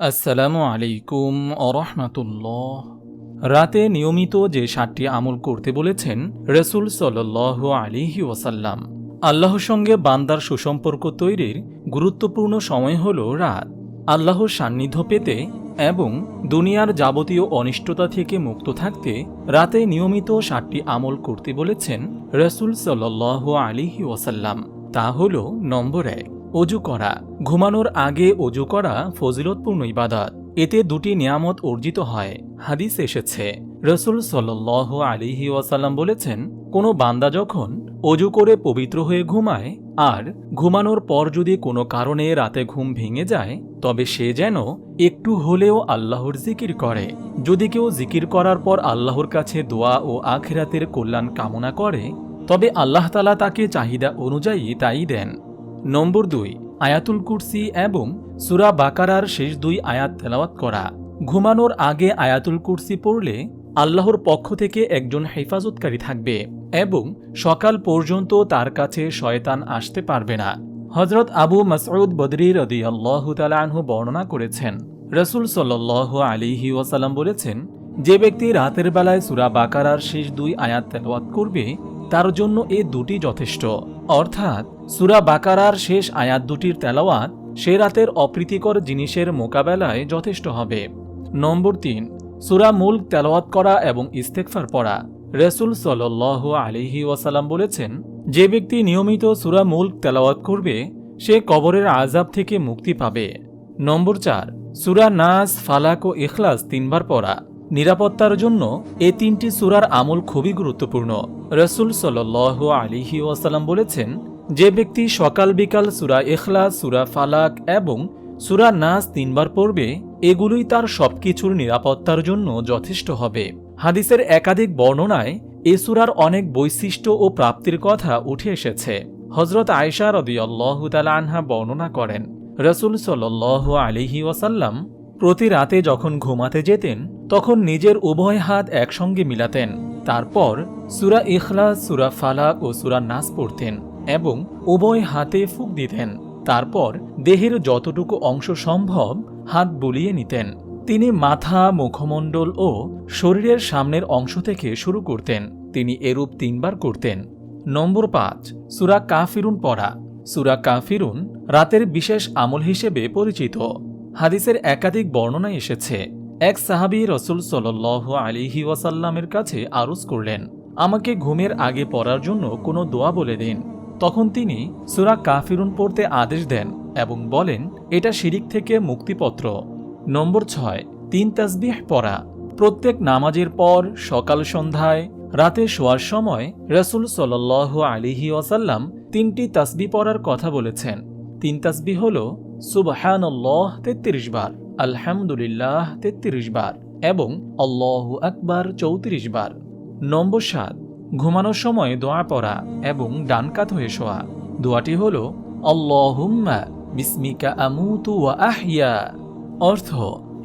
আসসালামু আলাইকুম আরহামাতুল্লাহ রাতে নিয়মিত যে সাতটি আমল করতে বলেছেন রসুল সাল্লাহ আলিহি ওয়াসাল্লাম। আল্লাহর সঙ্গে বান্দার সুসম্পর্ক তৈরির গুরুত্বপূর্ণ সময় হল রাত। আল্লাহর সান্নিধ্য পেতে এবং দুনিয়ার যাবতীয় অনিষ্টতা থেকে মুক্ত থাকতে রাতে নিয়মিত সাতটি আমল করতে বলেছেন রসুল সাল্লাহ আলিহি ওয়াসাল্লাম। তা হল নম্বর এক। অজু করা। ঘুমানোর আগে অজু করা ফজিলতপূর্ণ ইবাদত। এতে দুটি নিয়ামত অর্জিত হয়। হাদিস এসেছে। রসুল সাল্লাহ আলিহি ওয়াসাল্লাম বলেছেন, কোনো বান্দা যখন অজু করে পবিত্র হয়ে ঘুমায়, আর ঘুমানোর পর যদি কোনো কারণে রাতে ঘুম ভেঙে যায়, তবে সে যেন একটু হলেও আল্লাহর জিকির করে। যদি কেউ জিকির করার পর আল্লাহর কাছে দোয়া ও আখিরাতের কল্যাণ কামনা করে, তবে আল্লাহ তালা তাকে চাহিদা অনুযায়ী তাই দেন। নম্বর দুই, আয়াতুল কুরসি এবং সুরা বাকারার শেষ দুই আয়াত তেলাওয়াত করা। ঘুমানোর আগে আয়াতুল কুরসি পড়লে আল্লাহর পক্ষ থেকে একজন হেফাজতকারী থাকবে এবং সকাল পর্যন্ত তার কাছে শয়তান আসতে পারবে না। হজরত আবু মাসউদ বদরি রদি আল্লাহ বর্ণনা করেছেন, রসুল সাল্লাহ আলিহি ওয়াসাল্লাম বলেছেন, যে ব্যক্তি রাতের বেলায় সুরা বাকারার শেষ দুই আয়াত তেলাওয়াত করবে তার জন্য এ দুটি যথেষ্ট। অর্থাৎ, সুরা বাকারার শেষ আয়াত দুটির তেলাওয়াত সে রাতের অপ্রীতিকর জিনিসের মোকাবেলায় যথেষ্ট হবে। নম্বর তিন, সুরা মুল্ক তেলাওয়াত করা এবং ইস্তেকফার পড়া। রসুল সাল আলিহি ওয়াসাল্লাম বলেছেন, যে ব্যক্তি নিয়মিত সুরা মুল্ক তেলাওয়াত করবে, সে কবরের আজাব থেকে মুক্তি পাবে। নম্বর চার, সুরা নাস, ফালাক ও ইখলাস তিনবার পড়া। নিরাপত্তার জন্য এ তিনটি সুরার আমল খুবই গুরুত্বপূর্ণ। রসুল সাল আলিহি ওয়াসাল্লাম বলেছেন, যে ব্যক্তি সকাল বিকাল সুরা এখলা সুরা ফালাক এবং সুরা নাস তিনবার পড়বে, এগুলোই তার সবকিছুর নিরাপত্তার জন্য যথেষ্ট হবে। হাদিসের একাধিক বর্ণনায় এ সুরার অনেক বৈশিষ্ট্য ও প্রাপ্তির কথা উঠে এসেছে। হজরত আয়সা রদিয়াল্লাহ আনহা বর্ণনা করেন, রসুল সাল আলিহি ওয়াসাল্লাম প্রতি রাতে যখন ঘুমাতে যেতেন, তখন নিজের উভয় হাত একসঙ্গে মিলাতেন। তারপর সুরা ইখলাস, সুরা ফালাক ও সুরা নাস পড়তেন এবং উভয় হাতে ফুক দিতেন। তারপর দেহের যতটুকু অংশ সম্ভব হাত বুলিয়ে নিতেন। তিনি মাথা, মুখমণ্ডল ও শরীরের সামনের অংশ থেকে শুরু করতেন। তিনি এরূপ তিনবার করতেন। নম্বর পাঁচ, সুরা কাফিরুন পড়া। সুরা কাফিরুন রাতের বিশেষ আমল হিসেবে পরিচিত। হাদিসের একাধিক বর্ণনা এসেছে। এক সাহাবি রসুল সাল আলিহি ওয়াসাল্লামের কাছে আরজ করলেন, আমাকে ঘুমের আগে পড়ার জন্য কোনো দোয়া বলে দিন। তখন তিনি সুরা কাফিরুন পড়তে আদেশ দেন এবং বলেন, এটা শিরিক থেকে মুক্তিপত্র। নম্বর ছয়, তিন তাসবিহ পড়া। প্রত্যেক নামাজের পর, সকাল সন্ধ্যায়, রাতে শোয়ার সময় রসুল সাল আলিহি ওয়াসাল্লাম তিনটি তাসবি পড়ার কথা বলেছেন। তিন তাসবি হল সুবহানাল্লাহ তেত্রিশ বার, আলহামদুলিল্লাহ তেত্রিশ বার এবং আল্লাহ আকবার চৌত্রিশ বার। নম্বর সাত, ঘুমানোর সময় দোয়া পড়া এবং ডানকাত হয়ে শোয়া। দোয়াটি হল, আল্লাহুম্মা বিস্মিকা আমুতু ওয়া আহিয়া অর্থ,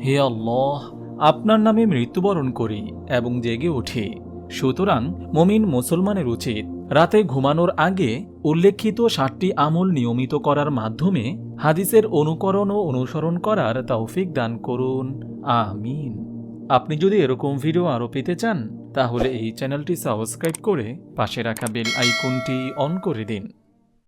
হে আল্লাহ, আপনার নামে মৃত্যুবরণ করি এবং জেগে উঠি। সুতরাং মমিন মুসলমানের উচিত রাতে ঘুমানোর আগে উল্লেখিত ষাটটি আমল নিয়মিত করার মাধ্যমে হাদিসের অনুকরণ ও অনুসরণ করার তৌফিক দান করুন। আমিন। আপনি যদি এরকম ভিডিও আরও পেতে চান, তাহলে এই চ্যানেলটি সাবস্ক্রাইব করে পাশে রাখা বেল আইকনটি অন করে দিন।